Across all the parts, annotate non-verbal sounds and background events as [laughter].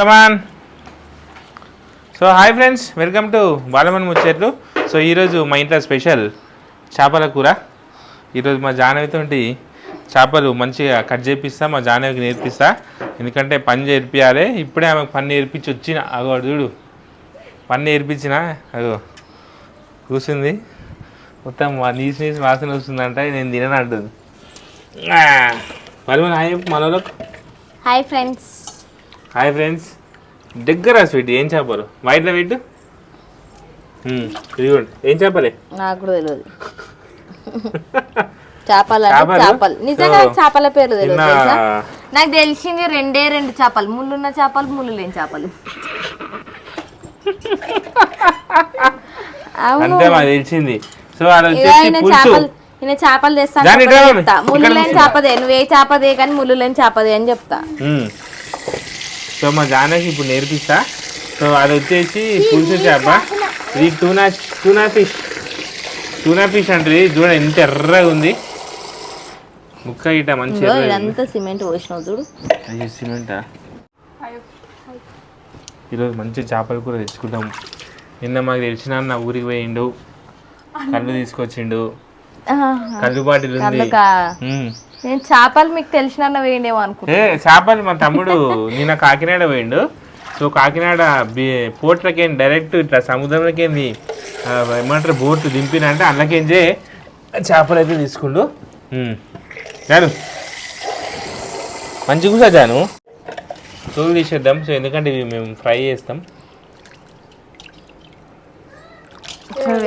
Come on so hi friends welcome to బాలమన్ ముచ్చట్లు so ఈరోజు మా ఇంట్లో స్పెషల్ చేపల కూర. ఈరోజు మా జానవితోటి చేపలు మంచిగా కట్ చేపిస్తా మా జానవికి నేర్పిస్తా. ఎందుకంటే పని నేర్పియాలి ఇప్పుడే ఆమెకు పని నేర్పించి వచ్చిన. అగో చూడు. పని నేర్పించిన. అగో కూర్చుంది మొత్తం నీసు నీసి నీసి వాసన వస్తుందంట. నేను తినను అంటుంది. మరి హాయ్ మనలో హాయ్ ఫ్రెండ్స్ హాయ్ ఫ్రెండ్స్ దగ్గర స్వీట్. ఏం చేపలు? వైట్లో మ్మ్, ఇదిగోండి. ఏం చేపలే? నాకు కూడా తెలియదు [laughs] చేపలు చేపలు? నిజంగా చేపల పేర్లు తెలియదు నాకు తెలిసింది రెండే రెండు చేపలు. ముళ్ళున్న చేపలు ముళ్ళు లేని చేపలు. [laughs] అవును అంతే మాకు తెలిసింది. సో ఈయన చేపలు తెస్తాను ముళ్ళు లేని. చేపదే నువ్వు ఏ చేపదే కానీ ముళ్ళు లేని చేపదే అని చెప్తా. సో మా జానకి ఇప్పుడు నేర్పిస్తా. సో అది వచ్చేసి పులుసు చేప ఇది టూనా టూనా ఫిష్ టూనా ఫిష్ అంటే చూడండి ఎంత ఎర్రగా ఉంది. ముక్క ఇట మంచి. ఇదంతా సిమెంట్ పోసినావు చూడు. అయ్యో సిమెంటా? ఈరోజు మంచి చేపల కూర తెచ్చుకుంటాం. నిన్న మాకు తెలిసిన అన్న ఊరికి పోయిండు. కళ్ళు తీసుకొచ్చిండు. కళ్ళు బాటిల్ ఉంది. నేను చేపలు మీకు తెలిసిన వేయండేమో అనుకుంటా ఏ చేపలు మా తమ్ముడు నిన్న కాకినాడ పోయిండు సో కాకినాడ బి పోర్ట్లకి డైరెక్ట్ ఇట్లా సముద్రంలోకి ఏమంటారు బోట్ దింపిన అంటే అందులోకేంచే చేపలు అయితే తీసుకుండు. జాను. మంచి కూసా జాను. తోలు తీసేద్దాం. సో ఎందుకంటే ఇవి మేము ఫ్రై చేస్తాం.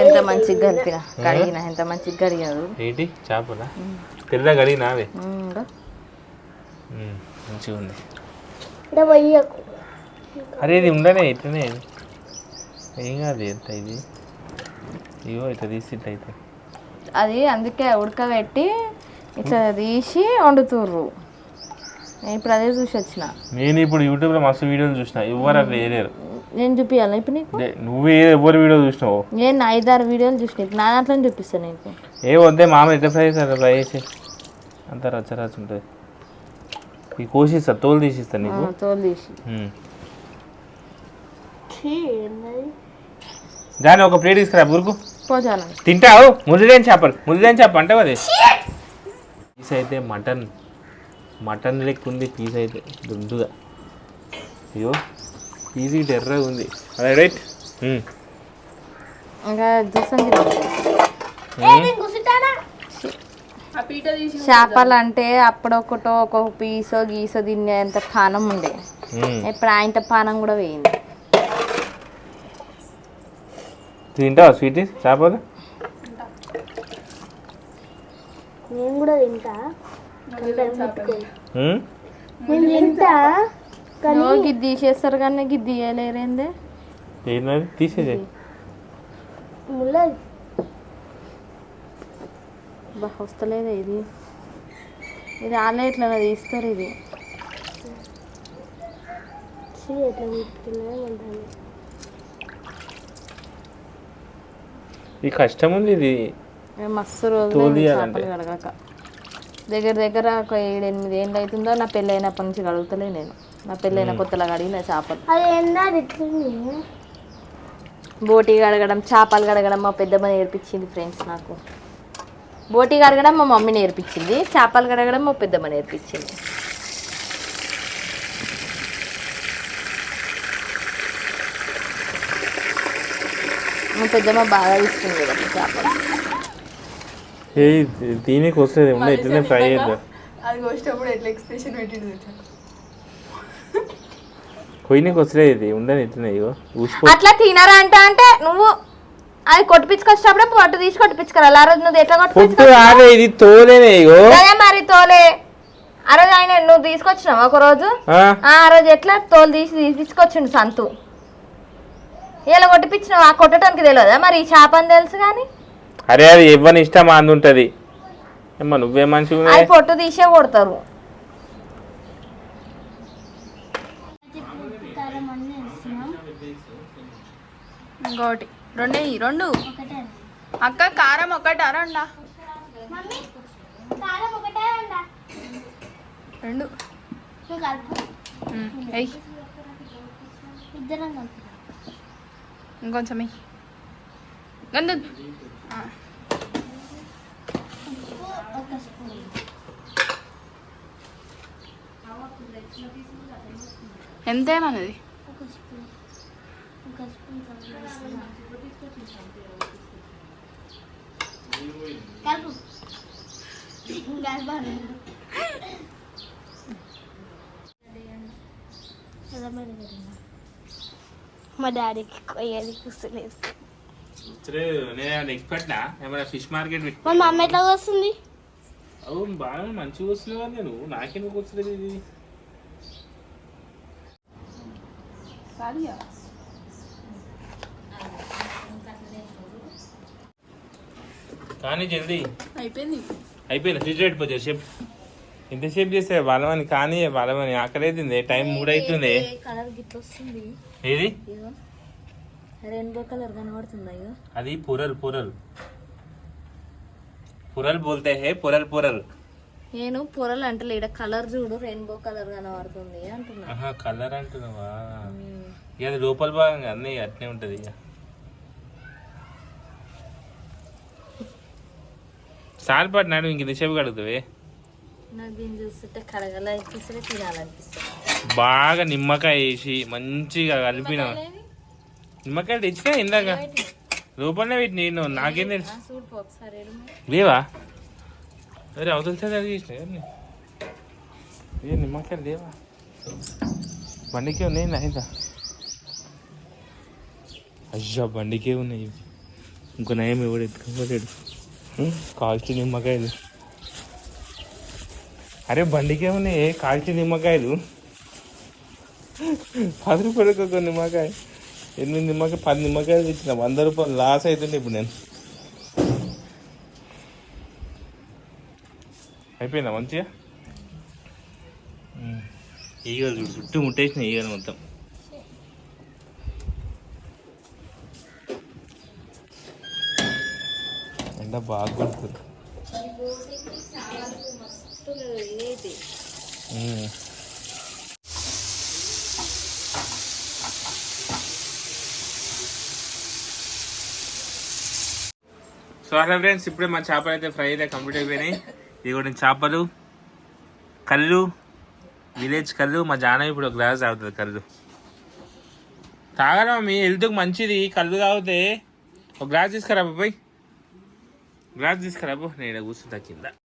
ఎంత మంచిగా కడిగిన ఎంత మంచిగా కడిగిన చూడు ఏంటి? చేపల? తెల్ల గడి నావే. మంచిగా ఉంది. అరే ఇది ఉండనే ఇట్లనే. ఏం కాదు ఎంత ఇది? ఇగో ఇట్లా తీసి ఇట్లా అయితే. అది అందుకే ఉడకబెట్టి ఇట్లా తీసి వండుతుర్రు. నేను ఇప్పుడు అదే చూసి వచ్చిన. నేను ఇప్పుడు యూట్యూబ్లో మస్తు వీడియోలు చూసిన ఎవరు అట్లా చేయలేరు. నేను చూపించాలి ఇప్పుడు నీకు? నువ్వే ఎవరు వీడియో చూసినావు? నేను ఐదారు వీడియోలు చూసిన ఇప్పుడు నా దాంట్లో చూపిస్తాను నీకు. ఏ వద్దే మామ ఎట్లా ఫ్రై చేస్తారు ఫ్రై చేసి. అంత రచ్చ రచ్చ ఉంటుంది. ఈ కోసిస్తా తోలు తీసిస్తా నీకు? ఆ, తోలు తీసి. దాని ఒక ప్లేట్ తీసుకురా బురుకు తింటావు? ముదిలేని చేపలు ముదిలేని చేప అంటే అది. పీస్ అయితే మటన్. మటన్ లెక్క ఉంది పీస్ అయితే దుడ్డుగా అయ్యో పీస్ ఇటు ఎర్రగా ఉంది. అదే రైట్ ఇంకా చూస్తాను చేపలు అంటే అప్పుడొకటో ఒక్కొక్క పీసో గీసో తినేంత పానం ఉండే. ఇప్పుడు ఆయనతో పానం కూడా వేయింది తింటావా స్వీట్ చేపలు? నేను కూడా తింటా? నేను తింటా. గిద్ది తీసేస్తారు కానీ గిద్ది తీయలేరేందే? తీసేది ముళ్ళ బా వస్తలేదా ఇది. ఇది ఆలే ఇట్లా తీస్తారు ఇది. కష్టం ఉంది ఇది. ఏ మస్తు రోజులు కడగాక. దగ్గర దగ్గర ఒక ఏడు ఎనిమిది ఏళ్ళు అవుతుందో నా పెళ్ళి అయినప్పటి నుంచి కడుగుతలే నేను. నా పెళ్ళి అయిన కొత్తలో కడిగిన చేపలు. బోటి కడగడం చేపలు కడగడం మా పెద్దమ్మ నేర్పించింది ఫ్రెండ్స్ నాకు. బోటి కడగడం మా మమ్మీ నేర్పించింది చేపలు కడగడం మా పెద్దమ్మ నేర్పించింది. మా పెద్దమ్మ బాగా తీసుకుంది కదా చేపలు. ఏ దీనికి వస్తుంది ఉండే ఇట్లనే ఫ్రై చేద్దాం. అది వచ్చేటప్పుడు ఎట్లా ఎక్స్ప్రెషన్? కొయ్యనికి వస్తలేదు ఇది ఉండని ఇట్లనే ఇగో. అట్లా తినరా అంటే అంటే నువ్వు అది కొట్టిపించుకొచ్చినప్పుడే పొట్టు తీసి కొట్టిపించుకోవాలి ఆ రోజు నువ్వు ఎట్లా కొట్టిపించుకో పొట్టు ఆడే ఇది తోలేనే ఇగో. అదే మరి తోలే. ఆ రోజు ఆయన నువ్వు తీసుకొచ్చినావు ఒక రోజు? ఆ, ఆ రోజు ఎట్లా తోలు తీసి తీసుకొచ్చిండు సంతు? ఇలా కొట్టిపించినావు? ఆ కొట్టడానికి తెలియదా మరి? ఈ చేప అని తెలుసు కానీ. అరే అది ఇవ్వని ఇష్టం అందుంటది. ఏమ్మా నువ్వే అది పొట్టు తీసే కొడతారు. ఇంకోటి. రెండు రెండు. అక్క కారం ఒకటి? రెండు? కలిపి. ఇంకొంచెం ఆ, ఉప్పు ఒక స్పూన్ కలిపి. మా డాడీకి కొయ్యాలి కూర్చోలేదు నేను ఎక్స్పెక్ట్నా ఏమైనా ఫిష్ మార్కెట్ మా మమ్మీ ఎట్లా వస్తుంది అవును బాగా మంచిగా వస్తున్నావు నేను. నాకెందుకు వస్తుంది ఇది? కానీ జల్దీ. అయిపోయింది అయిపోయింది ఫ్రిడ్జ్ పెట్టిపోతే చెప్పు. ఎంతసేపు చేస్తే బలమని కానీ బలమని ఆకలి అవుతుంది టైం మూడు అవుతుంది. కలర్ గిట్ల వస్తుంది? ఏది? రెయిన్బో కలర్ కనబడుతుందా అది పొరల్ పొరల్. పొరల్ బోల్తే హే పొరల్ పొరల్. నేను పొరలు అంటే ఇక్కడ కలర్ చూడు రెయిన్బో కలర్ కనబడుతుంది అంటున్నా. కలర్ అంటున్నావా? ఇక అది లోపల భాగంగా అన్నీ అట్నే ఉంటది ఇక సార్ పడినాడు ఇంక ఇంతసేపు కడుగుతావే. నాకు దీన్ని చూస్తుంటే కడగల అనిపిస్తుంది తినాలనిపిస్తుంది. బాగా నిమ్మకాయ వేసి మంచిగా కలిపిన నిమ్మకాయలు తెచ్చినా ఇందాక. లోపలనే పెట్టి నేను నాకేం తెలుసు. లేవా? అరే అవతల సైడ్ అడిగేసిన ఏ నిమ్మకాయలు లేవా? బండికే ఉన్నాయి నాయన అయ్యా బండికే ఉన్నాయి. ఇంకో నయం ఎవడు ఎత్తుకోలేడు కాల్చి నిమ్మకాయలు. అరే బండికే ఉన్నాయి కాల్చి నిమ్మకాయలు? పది రూపాయలకు ఒక నిమ్మకాయ. ఎనిమిది నిమ్మకాయ పది నిమ్మకాయలు ఇచ్చిన వంద రూపాయలు లాస్ అవుతుండే ఇప్పుడు నేను. అయిపోయిందా మంచిగా? ఈగలు చుట్టూ ముట్టేసిన ఈగలు మొత్తం. ఎండ బాగా కొడుతుంది. ఇదైతే ఉమ్. సో అలా ఫ్రెండ్స్ ఇప్పుడే మా చేపలు అయితే ఫ్రై అయితే కంప్లీట్ అయిపోయినాయి. ఇదిగోటి చేపలు కళ్ళు విలేజ్ కళ్ళు మా జానవి ఇప్పుడు ఒక గ్లాస్ తాగుతుంది కళ్ళు. తాగడం మీ హెల్త్కి మంచిది కళ్ళు తాగితే ఒక గ్లాస్ తీసుకురా పోయి గ్లాస్ తీసుకురా నేను కూర్చుంటా కింద